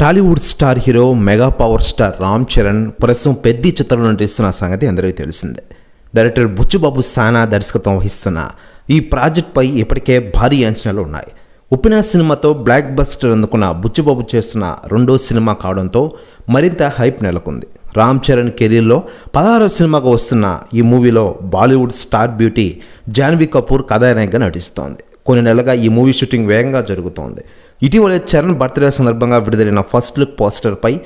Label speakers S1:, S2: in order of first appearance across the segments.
S1: Tollywood star hero mega power star Ram Charan ప్రస్తుతం పెద్ద చిత్రంలో నటిస్తున్న సంగతి అందరికీ తెలిసిందే. డైరెక్టర్ బుచ్చుబాబు సానా దర్శకత్వం వహిస్తున్న ఈ ప్రాజెక్ట్పై ఇప్పటికే భారీ అంచనాలు ఉన్నాయి. ఉపినా సినిమాతో బ్లాక్ బస్టర్ అందుకున్న బుచ్చుబాబు చేస్తున్న రెండో సినిమా కావడంతో మరింత హైప్ నెలకొంది. రామ్ చరణ్ కెరీర్లో పదహారో సినిమాగా వస్తున్న ఈ మూవీలో Bollywood star beauty Janhvi Kapoor కథానాయకగా నటిస్తోంది. కొన్ని నెలలుగా ఈ మూవీ షూటింగ్ వేగంగా జరుగుతోంది. ఇటీవలే చరణ్ బర్త్డే సందర్భంగా విడుదలైన ఫస్ట్ లుక్ పోస్టర్పై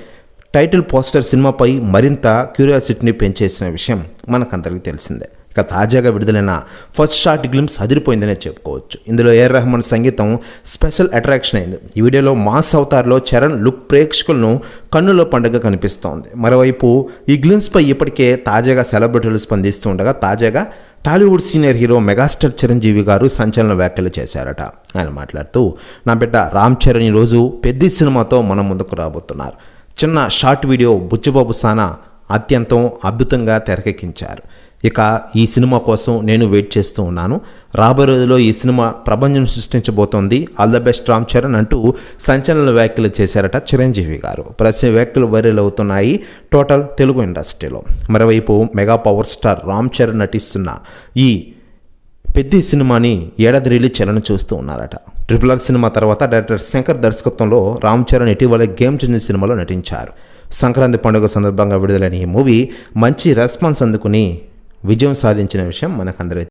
S1: టైటిల్ పోస్టర్ సినిమాపై మరింత క్యూరియాసిటీని పెంచేసిన విషయం మనకందరికీ తెలిసిందే. ఇక తాజాగా విడుదలైన ఫస్ట్ షార్ట్ గ్లిమ్స్ అదిరిపోయిందనే చెప్పుకోవచ్చు. ఇందులో ఏఆర్ రెహమాన్ సంగీతం స్పెషల్ అట్రాక్షన్ అయింది. ఈ వీడియోలో మాస్ అవతార్లో చరణ్ లుక్ ప్రేక్షకులను కన్నుల పండుగ కనిపిస్తోంది. మరోవైపు ఈ గ్లిమ్స్పై ఇప్పటికే తాజాగా సెలబ్రిటీలు స్పందిస్తుండగా తాజాగా Tollywood senior hero megastar Chiranjeevi garu సంచలన వ్యాఖ్యలు చేశారట. ఆయన మాట్లాడుతూ నా బిడ్డ రామ్ చరణ్ ఈరోజు పెద్ద సినిమాతో మన ముందుకు రాబోతున్నారు. చిన్న షార్ట్ వీడియో బుచ్చిబాబు సానా అత్యంతం అద్భుతంగా తెరకెక్కించారు. ఇక ఈ సినిమా కోసం నేను వెయిట్ చేస్తూ ఉన్నాను. రాబోయే రోజుల్లో ఈ సినిమా ప్రపంచం సృష్టించబోతోంది. All the best Ram Charan అంటూ సంచలన వ్యాఖ్యలు చేశారట చిరంజీవి గారు. ప్రశ్న వ్యాఖ్యలు వైరల్ అవుతున్నాయి టోటల్ తెలుగు ఇండస్ట్రీలో. మరోవైపు mega power star Ram Charan నటిస్తున్న ఈ పెద్ద సినిమాని ఏడాది రిలీజ్ చేయాలని చూస్తూ ఉన్నారట. ట్రిపుల్ ఆర్ సినిమా తర్వాత డైరెక్టర్ శంకర్ దర్శకత్వంలో రామ్ చరణ్ ఇటీవల గేమ్ చెందిన సినిమాలో నటించారు. సంక్రాంతి పండుగ సందర్భంగా విడుదలైన ఈ మూవీ మంచి రెస్పాన్స్ అందుకుని విజయం సాధించిన విషయం మనకందరికీ